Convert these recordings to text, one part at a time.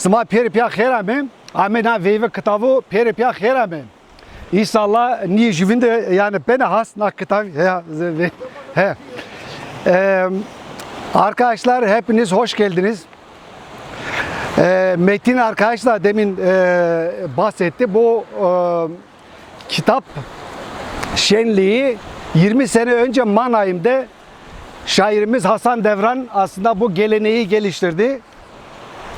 Sma peri pya khera me. Amena veve kitabı peri pya khera me. İnşallah ni jivinde yani beni has na kitab ya he. Ee, arkadaşlar hepiniz hoş geldiniz. Ee, Metin arkadaş da demin e, bahsetti. Bu e, kitap şenliği 20 sene önce Manayim'de şairimiz Hasan Devran aslında bu geleneği geliştirdi.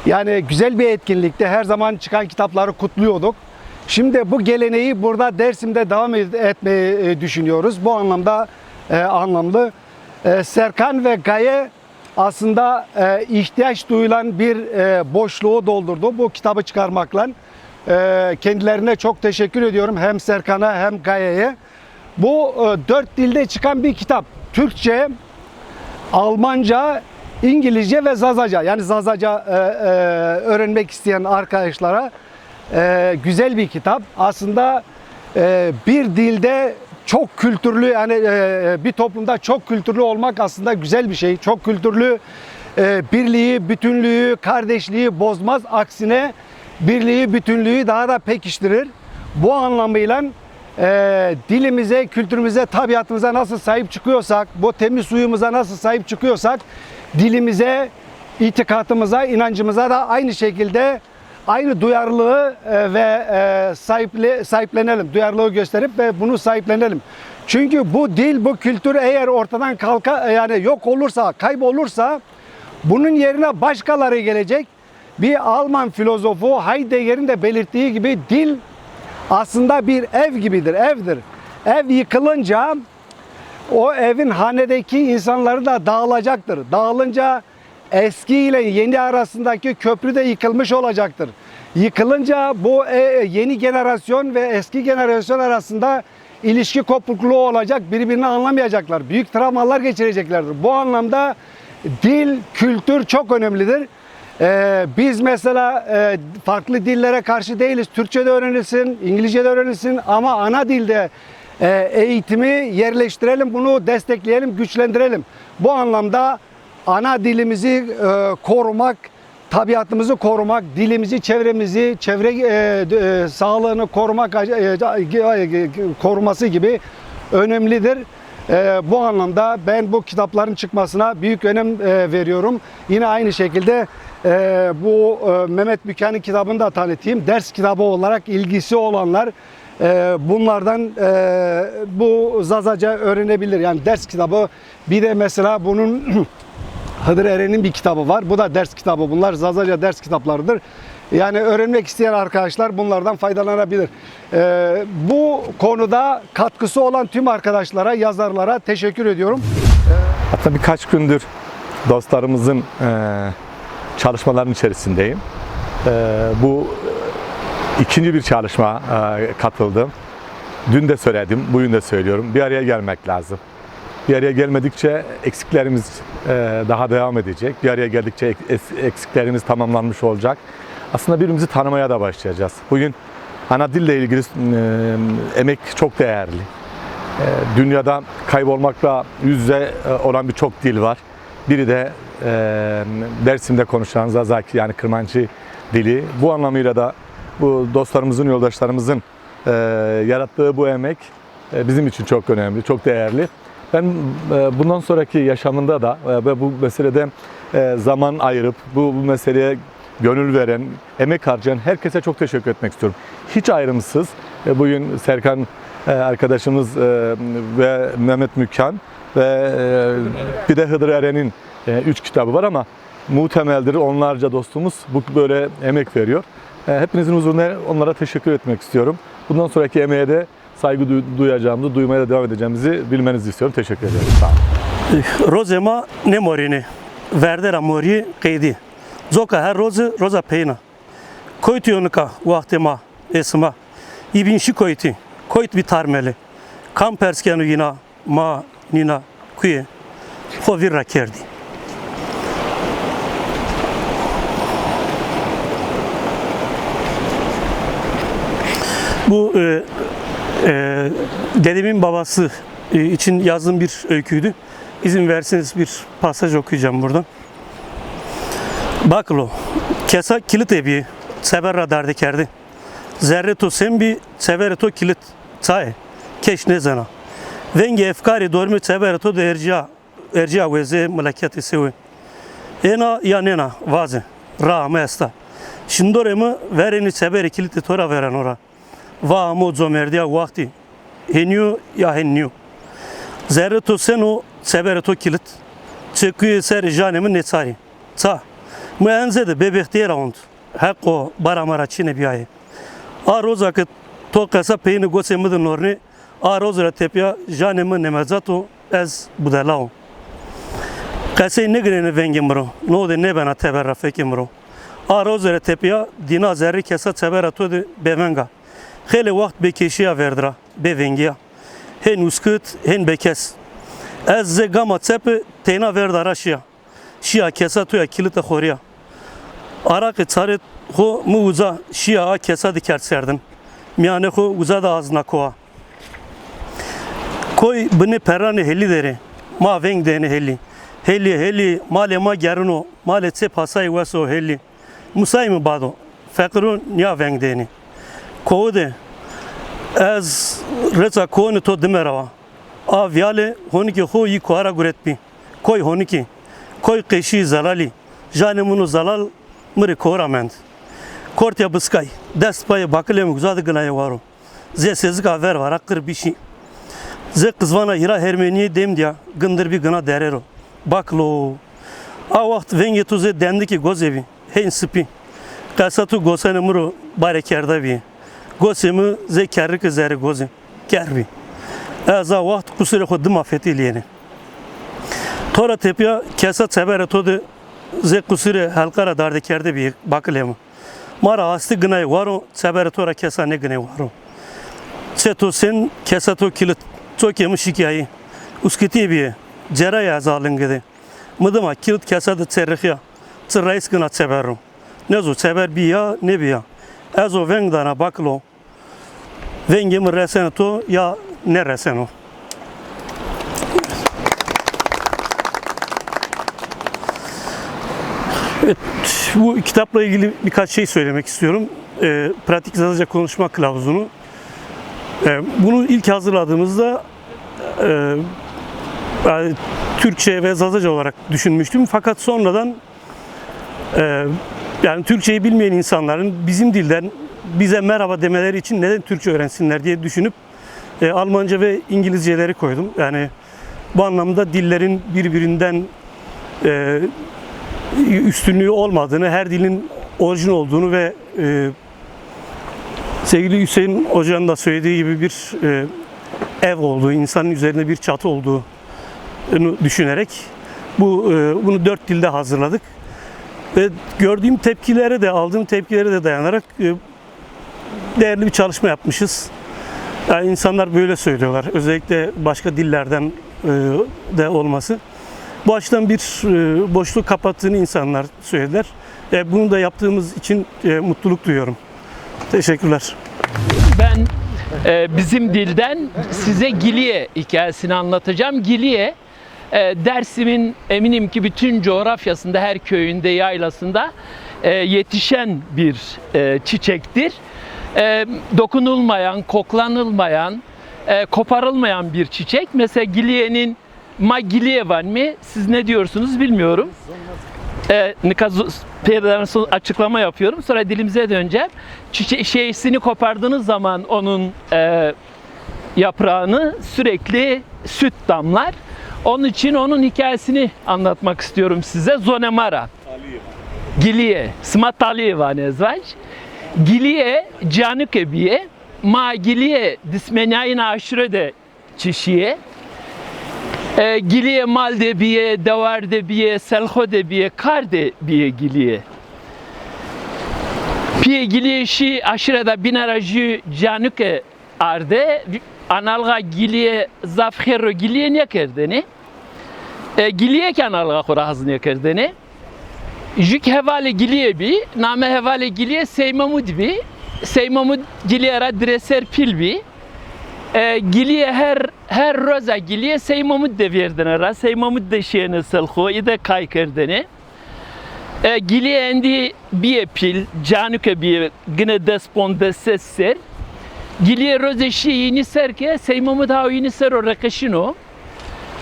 Yani güzel bir etkinlikte her zaman çıkan kitapları kutluyorduk. Şimdi bu geleneği burada Dersim'de devam etmeyi e, düşünüyoruz. Bu anlamda e, anlamlı. E, Serkan ve Gaye aslında e, ihtiyaç duyulan bir e, boşluğu doldurdu bu kitabı çıkarmakla. E, kendilerine çok teşekkür ediyorum hem Serkan'a hem Gaye'ye. Bu e, dört dilde çıkan bir kitap. Türkçe, Almanca, İngilizce ve Zazaca. Yani Zazaca e, e, öğrenmek isteyen arkadaşlara e, güzel bir kitap. Aslında e, bir dilde çok kültürlü yani e, bir toplumda çok kültürlü olmak aslında güzel bir şey. Çok kültürlü e, birliği, bütünlüğü, kardeşliği bozmaz. Aksine birliği, bütünlüğü daha da pekiştirir. Bu anlamıyla e, dilimize, kültürümüze, tabiatımıza nasıl sahip çıkıyorsak, bu temiz suyumuza nasıl sahip çıkıyorsak, dilimize, itikatımıza, inancımıza da aynı şekilde aynı duyarlılığı e, ve e, sahiple, sahiplenelim. Duyarlılığı gösterip ve bunu sahiplenelim. Çünkü bu dil, bu kültür eğer ortadan kalka yani yok olursa, kaybolursa bunun yerine başkaları gelecek. Bir Alman filozofu Heidegger'in de belirttiği gibi dil aslında bir ev gibidir, evdir. Ev yıkılınca o evin hanedeki insanları da dağılacaktır. Dağılınca eski ile yeni arasındaki köprü de yıkılmış olacaktır. Yıkılınca bu e, yeni jenerasyon ve eski jenerasyon arasında ilişki kopukluğu olacak. Birbirini anlamayacaklar. Büyük travmalar geçireceklerdir. Bu anlamda dil, kültür çok önemlidir. Ee, biz mesela e, farklı dillere karşı değiliz. Türkçe de öğrenilsin, İngilizce de öğrenilsin ama ana dilde eğitimi yerleştirelim, bunu destekleyelim, güçlendirelim. Bu anlamda ana dilimizi e, korumak, tabiatımızı korumak, dilimizi, çevremizi, çevre e, e, sağlığını korumak, e, koruması gibi önemlidir. E, bu anlamda ben bu kitapların çıkmasına büyük önem e, veriyorum. Yine aynı şekilde e, bu e, Mehmet Bükan'ın kitabını da tanıtayım. Ders kitabı olarak ilgisi olanlar bunlardan e, bu Zazaca öğrenebilir. Yani ders kitabı bir de mesela bunun Hıdır Eren'in bir kitabı var. Bu da ders kitabı. Bunlar Zazaca ders kitaplarıdır. Yani öğrenmek isteyen arkadaşlar bunlardan faydalanabilir. Ee, bu konuda katkısı olan tüm arkadaşlara, yazarlara teşekkür ediyorum. Hatta birkaç gündür dostlarımızın e, çalışmalarının içerisindeyim. E, bu ikinci bir çalışma e, katıldım. Dün de söyledim, bugün de söylüyorum. Bir araya gelmek lazım. Bir araya gelmedikçe eksiklerimiz e, daha devam edecek. Bir araya geldikçe eksiklerimiz tamamlanmış olacak. Aslında birbirimizi tanımaya da başlayacağız. Bugün ana dille ilgili e, emek çok değerli. Dünyada kaybolmakla yüz yüze olan birçok dil var. Biri de e, Dersim'de konuşulan Zazaki yani Kırmancı dili. Bu anlamıyla da bu dostlarımızın, yoldaşlarımızın e, yarattığı bu emek e, bizim için çok önemli, çok değerli. Ben e, bundan sonraki yaşamında da e, ve bu meselede e, zaman ayırıp bu, bu meseleye gönül veren, emek harcayan herkese çok teşekkür etmek istiyorum. Hiç ayrımsız. E, Bugün Serkan e, arkadaşımız e, ve Mehmet Mükkan ve e, bir de Hıdır Eren'in e, üç kitabı var ama muhtemeldir onlarca dostumuz bu böyle emek veriyor. E, Hepinizin huzuruna onlara teşekkür etmek istiyorum. Bundan sonraki emeğe de saygı duy- duyacağımızı, duymaya da devam edeceğimizi bilmenizi istiyorum. Teşekkür ederim. Sağ. Rozema ne morini. Verdera mori qeydi. Zoka her rozu roza peyna. Koytiyonuka vahtema esma. İbinşi koyti. Koyt bitarmeli. Kam perskenu yina ma nina kuye. Hovirra kerdi. Bu e, e, dedemin babası e, için yazdığım bir öyküydü. İzin verseniz bir pasaj okuyacağım buradan. Baklo, Kesa kilit ebi. Seberra derdi kerdi. Zerre to sembi, severe to kilit. Çay. Keş ne zana. Vengi efkari dormi severe to da ercia. Ercia veze meleketi sevi. Ena ya nena vaze. Ra mesta. Şindore mi vereni seberi kiliti tora veren ora. Va mo zomerdiya vakti. Henyu ya henyu. Zerre to seno sebere to kilit. Çeküye ser janemi neçari. Ça. Müenze de bebekte round. Hakko baramara çine biyaye. A roza ke to kasa peyni gose mıdın orni. A roza tepya janemi nemezato ez budalao. Kasey ne gine vengim bro. No de ne bana teberra fekim bro. A roza tepya dina zerri kesa tebera to de bevenga. Hele vakt bekeşiya verdira bevengiya. Hen uskut hen bekes. Ez ze gama tsepe tena verdara şia. Şia kesa tuya kilite xoriya. Arak çaret xo mu uza şia a kesa dikert serdin. Miyane xo uza da azna koa. Koy bini perrani heli dere. Ma veng dene heli. Heli heli male ma gerino male tse pasay veso heli. Musay mı bado? Fekirun ya veng dene. Kovde ez reza konu to dimerava. A vyale honiki xo yi kuara guretbi. Koy honiki. Koy qeşi zalali. Jane munu zalal mri kora mend. Kortya bıskay. Dest payı bakılem güzadı gınaya varo. Ze sezika ver var akır bir. Ze kızvana hira hermeniye dem diya gındır bir gına derero. Baklo. A vakt vengi tuze dendi ki gozevi. Hein sipi. Kasatu gosene muru bare kerda bi. Gosemi ze kerri kızarı gozi. Kerbi. Eza vakt kusure xo dıma fetiliyeni. Tora tepya kesa sebere todu ze kusure halkara darde kerde bir bakılemu. Mara asti gınay varo sebere tora kesa ne gınay varo. Çeto sen kesa to kilit çok yemiş hikayeyi. Uskiti bir ceraya zalın gidi. Mıdıma kilit kesa da cerrihya. Çırrayız gına seberum. Ne zo seber bir ya ne bir ya. Ezo vengdana baklo. Vengim resene to ya ne reseno. Evet, bu kitapla ilgili birkaç şey söylemek istiyorum. Ee, pratik yazıca konuşma kılavuzunu. Ee, bunu ilk hazırladığımızda e, yani Türkçe ve Zazaca olarak düşünmüştüm. Fakat sonradan e, yani Türkçeyi bilmeyen insanların bizim dilden bize merhaba demeleri için neden Türkçe öğrensinler diye düşünüp e, Almanca ve İngilizceleri koydum. Yani bu anlamda dillerin birbirinden e, üstünlüğü olmadığını, her dilin orijin olduğunu ve e, sevgili Hüseyin Hoca'nın da söylediği gibi bir e, ev olduğu, insanın üzerinde bir çatı olduğunu düşünerek bu e, bunu dört dilde hazırladık. Ve gördüğüm tepkilere de, aldığım tepkilere de dayanarak e, değerli bir çalışma yapmışız. Yani insanlar böyle söylüyorlar. Özellikle başka dillerden e, de olması. Bu açıdan bir e, boşluk kapattığını insanlar söylediler. Bunu da yaptığımız için mutluluk duyuyorum. Teşekkürler. Ben bizim dilden size Giliye hikayesini anlatacağım. Giliye Dersim'in eminim ki bütün coğrafyasında, her köyünde, yaylasında e, yetişen bir e, çiçektir. E, dokunulmayan, koklanılmayan, koparılmayan bir çiçek. Mesela Giliye'nin Magiliye var mı? Siz ne diyorsunuz bilmiyorum. E, Nikazu Peri'den son açıklama yapıyorum. Sonra dilimize döneceğim. Çiçe şeysini kopardığınız zaman onun e, yaprağını sürekli süt damlar. Onun için onun hikayesini anlatmak istiyorum size. Zonemara. Giliye. Smatalieva nezvaj. Giliye canıke biye. Ma giliye dismenayina aşure de çişiye. E, giliye mal de biye, devar de biye, selho de biye, kar de biye giliye. Piye giliye şi aşıreda binarajı canıke arde, analga giliye zafhero giliye ne kerdeni? E, giliye ki analga kura hazne kerdeni? Jük hevale giliye bi, name hevale giliye seymamud bi, seymamud giliye ra dreser pil bi, e, giliye her her roza giliye seymamud de verdene ra seymamud de şiyene selxo ide kay kerdene E, gili endi bir pil, canuke bir gine desponde ser. Giliye rozeşi yeni ser ke seymomu daha yeni ser o rekışino.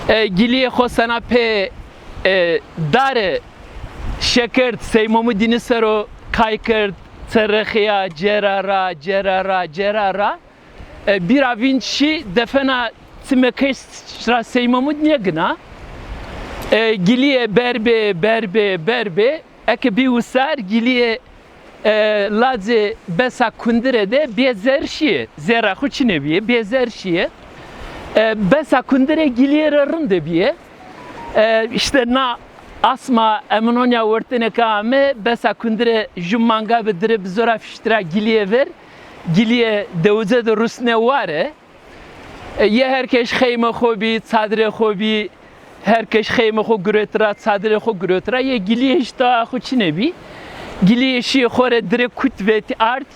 E, giliye hosana pe e, dare şekert seymomu dini ser o kaykert Terexiya, cerara, cerara, cerara. E, bir avinci defena timekestra seymamud niye gına? E, giliye berbe, berbe, berbe. Eke bir usar giliye e, laze besa kundire de bezer şiye. Zera huçine biye, bezer şiye. E, besa kundire giliye rarın de biye. E, işte na asma emnonya wurtene kame besa kundire jumanga bedire bizora fiştira giliye ver. Giliye dewze de rusne ware. E, ye herkes xeyme xobi, çadre xobi, herkes xeyme xo güretra, çadre xo güretra. Ye giliye işte xo çine bi. Giliye şi xore dire kut veti art.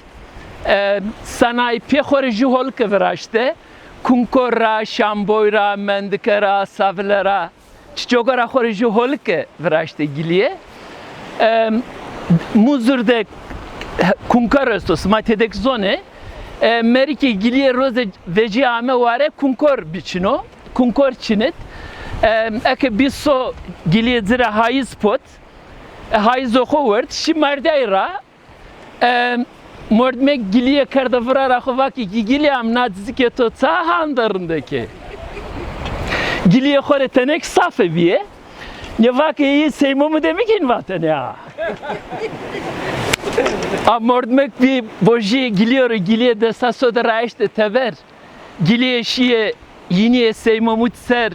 E, sanayi pe xore jihol kevraşte. Kunkorra, şamboyra, mendikera, savlera. Çiçogara xore jihol ke vraşte giliye. E, muzurde kunkar östos matedek zone. E, Merike giliye roze veci ame ware kunkor biçino. Kunkor çinet. E, eke biso giliye zira haiz pot. E. Şi merdeyra. E, mordmek giliye karda vrara xovaki ki giliye am nadzike to ta handarındaki. Giliye xore tenek safe biye. Ne vaki iyi seymomu demek in vaten ya. Amordmek bir boji giliyor giliye de saso da raişte tever. Giliye şiye yiniye seymamut ser.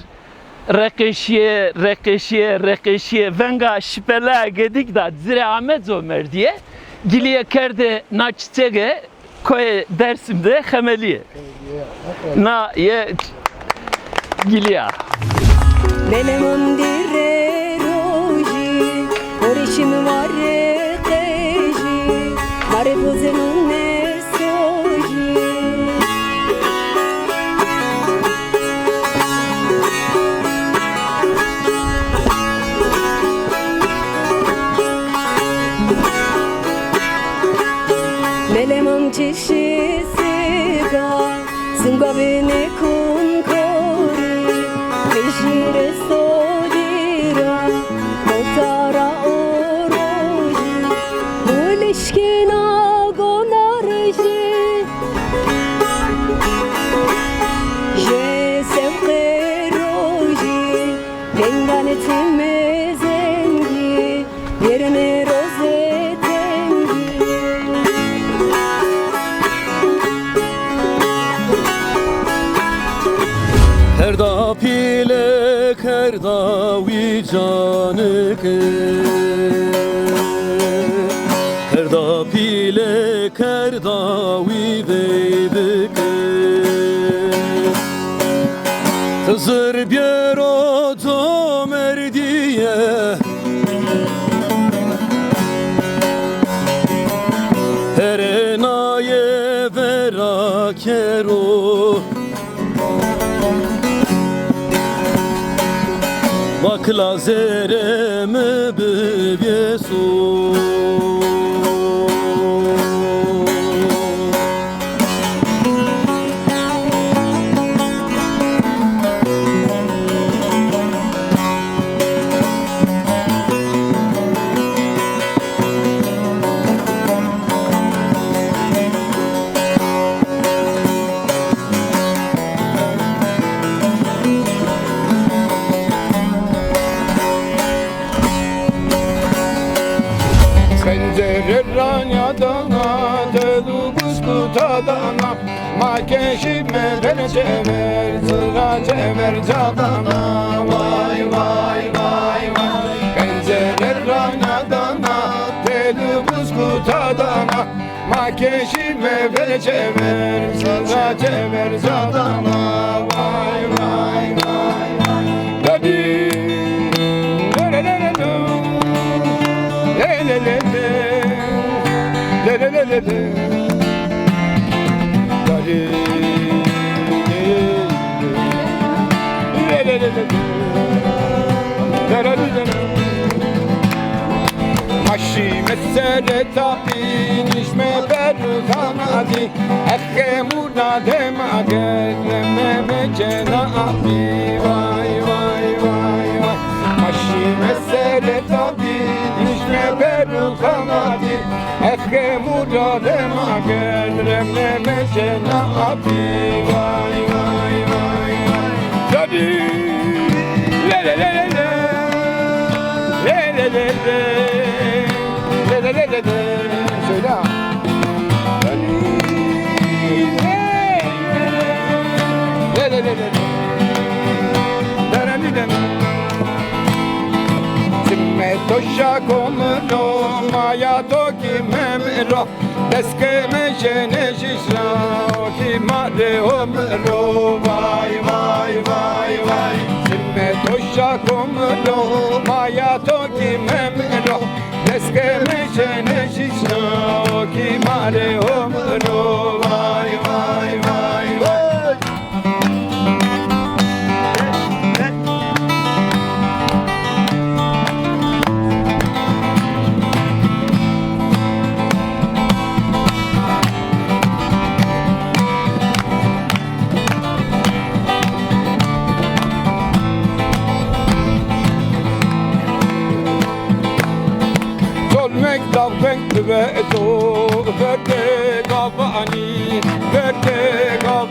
Rekeşiye, rekeşiye, rekeşiye. Venga şipela gedik da zire Ahmet Zomer diye. Giliye kerde na çiçeğe koye dersimde hemeliye. Na ye giliya. Nelle mondire rogi, oricim mare teji, mare poze gabe ne ko pile kerda vicanıke Kerda pile Bak lazereme bebyesu Delu kutadana Makeşime ver çever Zıra çever cadana Vay vay vay vay. Pencere ranyadana Delu kutadana Makeşime ver çever Zıra çever cadana Vay vay vay vay. Dadi Le. Le le le le Le ماشي مسالة بيني شما برغمتي أخي منادم أجد لما مجينا أبي واي واي واي واي ماشي مسالة بيني le ber kanadi Ekke murna dema gelme me cena abi Vay vay vay vay Maşi mesele tabi nişme ber kanadi Ekke murna tosha komro Maya toki memro Deske me jene jishra Ki mare omro? Vay vay vay vay. Simme tosha komro Maya toki memro Deske me jene jishra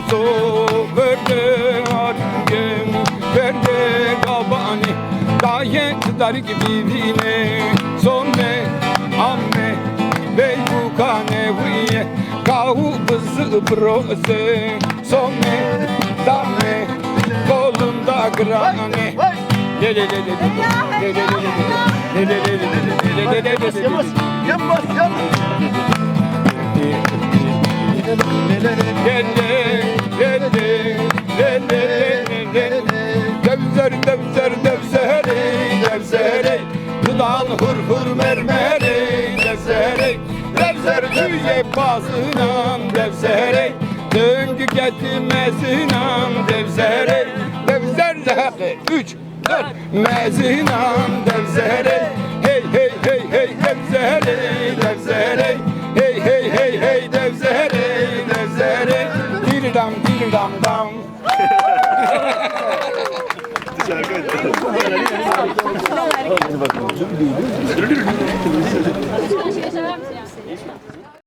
تو برده آرگم برده دابانی دایه تداری بینه سونه امه بیوکانه ویه کاو بزı broze سونه dame kolunda grane Yavaş yavaş yavaş yavaş yavaş Devser devser ey devser ey Dudan hur hur mermer ey devser ey Devser tüye pasınan devser ey Döngü getirmesinan devser ey Devser üç dört mezinan devser Hey hey hey hey devser ey Hey hey hey hey devser ey devser ey Diri dam diri dam dam. arkadaşlar.